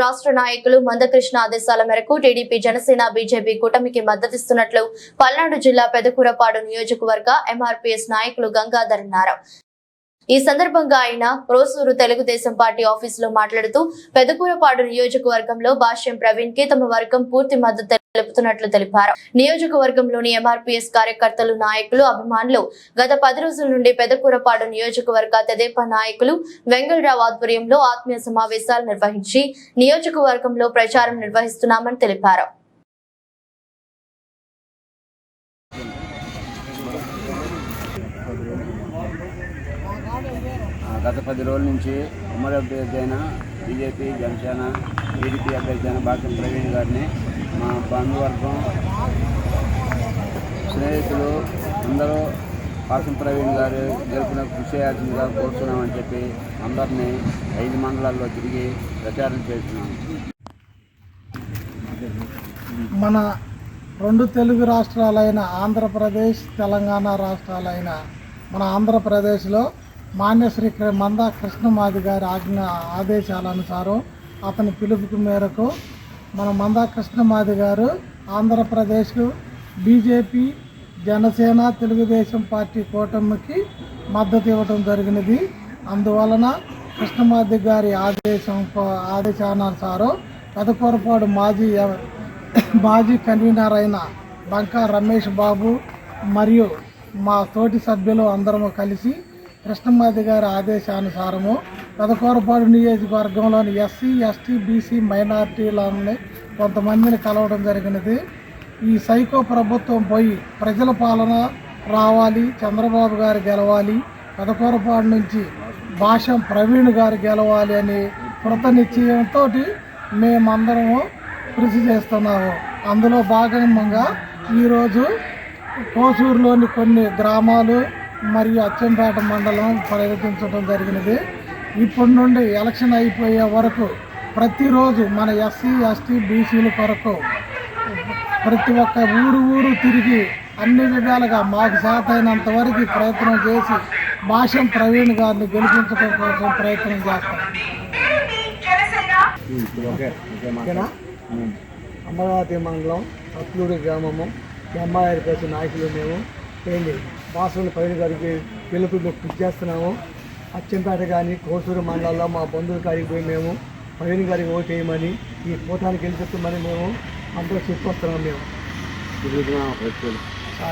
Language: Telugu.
రాష్ట్ర నాయకులు మందకృష్ణ ఆదేశాల మేరకు టీడీపీ జనసేన బీజేపీ కూటమికి మద్దతిస్తున్నట్లు పల్నాడు జిల్లా పెదకూరపాడు నియోజకవర్గ ఎంఆర్పీఎస్ నాయకులు గంగాధర్ అన్నారు. ఈ సందర్భంగా ఆయన రోసూరు తెలుగుదేశం పార్టీ ఆఫీసులో మాట్లాడుతూ పెదకూరపాడు నియోజకవర్గంలో భాష్యం ప్రవీణ్కి తమ వర్గం పూర్తి మద్దతు తెలుపుతున్నట్లు తెలిపారు. నియోజకవర్గంలోని ఎంఆర్పీఎస్ కార్యకర్తలు నాయకులు అభిమానులు గత పది రోజుల నుండి పెదకూరపాడు నియోజకవర్గ తెదేపా నాయకులు వెంగళరావు ఆధ్వర్యంలో ఆత్మీయ సమావేశాలు నిర్వహించి నియోజకవర్గంలో ప్రచారం నిర్వహిస్తున్నామని తెలిపారు. గత పది రోజుల నుంచి ఉమ్మడి అభ్యర్థి అయిన బీజేపీ జనసేన టీడీపీ అభ్యర్థి అయిన బాక్యం ప్రవీణ్ గారిని మా బంధువర్గం స్నేహితులు అందరూ పాసం ప్రవీణ్ గారు గెలిపిన కృషి చేయాల్సిందిగా కోరుతున్నామని చెప్పి అందరినీ ఐదు మండలాల్లో తిరిగి ప్రచారం చేస్తున్నాం. మన రెండు తెలుగు రాష్ట్రాలైన ఆంధ్రప్రదేశ్ తెలంగాణ రాష్ట్రాలైన మన ఆంధ్రప్రదేశ్లో మాన్యశ్రీ మందా మంద కృష్ణమాది గారి ఆజ్ఞ ఆదేశాల అనుసారం అతని పిలుపుకు మేరకు మన మందా కృష్ణమాది గారు ఆంధ్రప్రదేశ్ బీజేపీ జనసేన తెలుగుదేశం పార్టీ కూటమికి మద్దతు ఇవ్వడం జరిగినది. అందువలన కృష్ణమాది గారి ఆదేశం ప- ఆదేశానుసారం పెదకూరపాడు మాజీ మాజీ కన్వీనర్ అయిన బంకా రమేష్ బాబు మరియు మా తోటి సభ్యులు అందరము కలిసి కృష్ణమాది గారి ఆదేశానుసారము పెదకూరపాడు నియోజకవర్గంలోని ఎస్సీ ఎస్టీ బీసీ మైనార్టీలని కొంతమందిని కలవడం జరిగినది. ఈ సైకో ప్రభుత్వం పోయి ప్రజల పాలన రావాలి చంద్రబాబు గారు గెలవాలి పెదకూరపాడు నుంచి భాషం ప్రవీణ్ గారు గెలవాలి అని కృత నిశ్చయంతో మేమందరము కృషి చేస్తున్నాము. అందులో భాగంగా ఈరోజు కోసూరులోని కొన్ని గ్రామాలు మరియు అచ్చంపేట మండలం పర్యటించడం జరిగినది. ఇప్పటి నుండి ఎలక్షన్ అయిపోయే వరకు ప్రతిరోజు మన ఎస్సీ ఎస్టీ బీసీల కొరకు ప్రతి ఒక్క ఊరు ఊరు తిరిగి అన్ని విధాలుగా మాకు సాతైనంత వరకు ప్రయత్నం చేసి భాషం ప్రవీణ్ గారిని గెలిపించడం కోసం ప్రయత్నం చేస్తాం. అమరావతి మండలం అట్లూరు గ్రామము ఎంఆర్ పేసి నాయకులు మేము. చేయండి బాసుల పైన గారికి పిలుపు కృషి చేస్తున్నాము. అచ్చంపేట కానీ కోసూరు మండలంలో మా బంధువుల కాడికి పోయి మేము పైన గారికి ఓటు చేయమని ఈ కూటానికి గెలిపిస్తామని మేము అందరూ చెప్పొస్తున్నాం మేము.